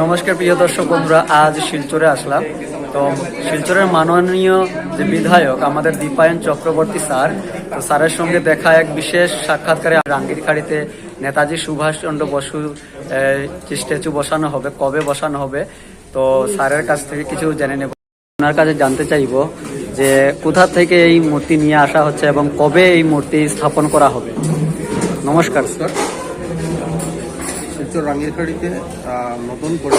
নমস্কার প্রিয় দর্শক বন্ধুরা, আজ শিলচরে আসলাম। তো শিলচরের মাননীয় যে বিধায়ক, আমাদের দীপায়ন চক্রবর্তী স্যার, তো স্যারের সঙ্গে দেখা এক বিশেষ সাক্ষাৎকারে রাঙ্গিরখাড়িতে নেতাজি সুভাষচন্দ্র বসু যে স্ট্যাচু বসানো হবে, কবে বসানো হবে, তো স্যারের কাছ থেকে কিছু জেনে নেব। ওনার কাছে জানতে চাইব যে কোথা থেকে এই মূর্তি নিয়ে আসা হচ্ছে এবং কবে এই মূর্তি স্থাপন করা হবে। নমস্কার, স্যার। রাঙ্গিরখাড়িতে আহ, নতুন করে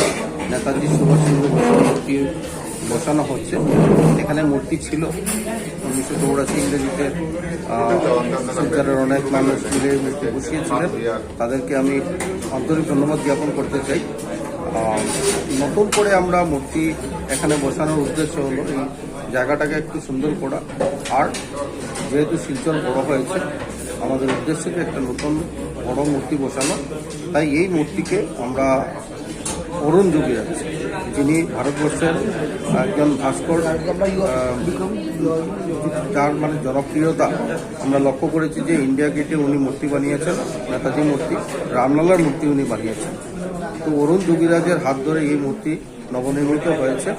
নেতাজি সুভাষচন্দ্র মূর্তি বসানো হচ্ছে। এখানে মূর্তি ছিল উনিশশো চৌরাশি ইংরেজিতে। শিলচরের অনেক মানুষ মিলে মূর্তি বসিয়েছিলেন। তাদেরকে আমি আন্তরিক ধন্যবাদ জ্ঞাপন করতে চাই। নতুন করে আমরা মূর্তি এখানে বসানোর উদ্দেশ্য হলো এই জায়গাটাকে একটু সুন্দর করা। আর যেহেতু শিলচর বড় হয়েছে আমাদের উদ্দেশ্যকে একটা নতুন বড় মূর্তি বসানো। তাই এই মূর্তিকে আমরা অরুণ যুগে যিনি ভারতবর্ষের একজন ভাস্কর যার মানে জনপ্রিয়তা আমরা লক্ষ্য করেছি যে ইন্ডিয়া গেটে উনি মূর্তি বানিয়েছেন, নেতাজি মূর্তি, রামলালার মূর্তি উনি বানিয়েছেন। তো অরুণ যোগীরাজের হাত ধরে এই মূর্তি নবনির্মিত হয়েছে।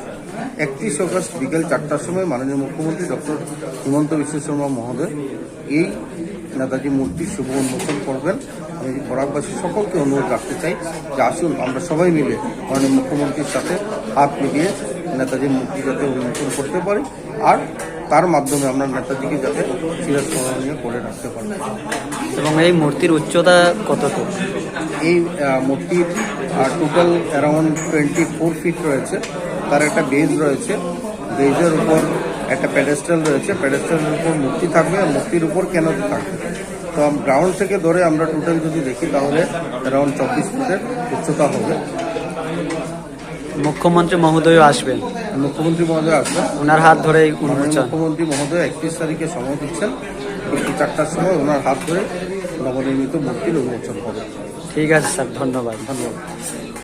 একত্রিশ অগস্ট বিকেল চারটার সময় মাননীয় মুখ্যমন্ত্রী ডক্টর হিমন্ত বিশ্ব শর্মা মহোদয় এই নেতাজি মূর্তির শুভ উন্মোচন করবেন। আমি বরাকবাসী সকলকে অনুরোধ রাখতে চাই যে আসুন আমরা সবাই মিলে মাননীয় মুখ্যমন্ত্রীর সাথে হাত মিলিয়ে নেতাজির মূর্তি যাতে উন্মোচন করতে পারি আর তার মাধ্যমে আমরা নেতাজিকে যাতে চিরস্মরণীয় করে রাখতে পারি। এবং এই মূর্তির উচ্চতা কতটুকু? এই মূর্তির total around twenty four feet রয়েছে। তার একটা বেজ রয়েছে। বেজের উপর একটা প্যাডেস্টাল রয়েছে প্যাডেস্টালের উপর মূর্তি থাকবে আর মূর্তির উপর কেন থাকবে? তো গ্রাউন্ড থেকে ধরে আমরা টোটাল যদি দেখি তাহলে অ্যারাউন্ড চব্বিশ ফুটের উচ্চতা হবে। মুখ্যমন্ত্রী মহোদয় আসবেন। মুখ্যমন্ত্রী মহোদয় আসবেন। ওনার হাত ধরে মুখ্যমন্ত্রী মহোদয় একত্রিশ তারিখে সময় দিচ্ছেন। চারটার সময় ওনার হাত ধরে নবনির্মিত মূর্তির উন্মোচন হবে। ঠিক আছে স্যার ধন্যবাদ। ধন্যবাদ।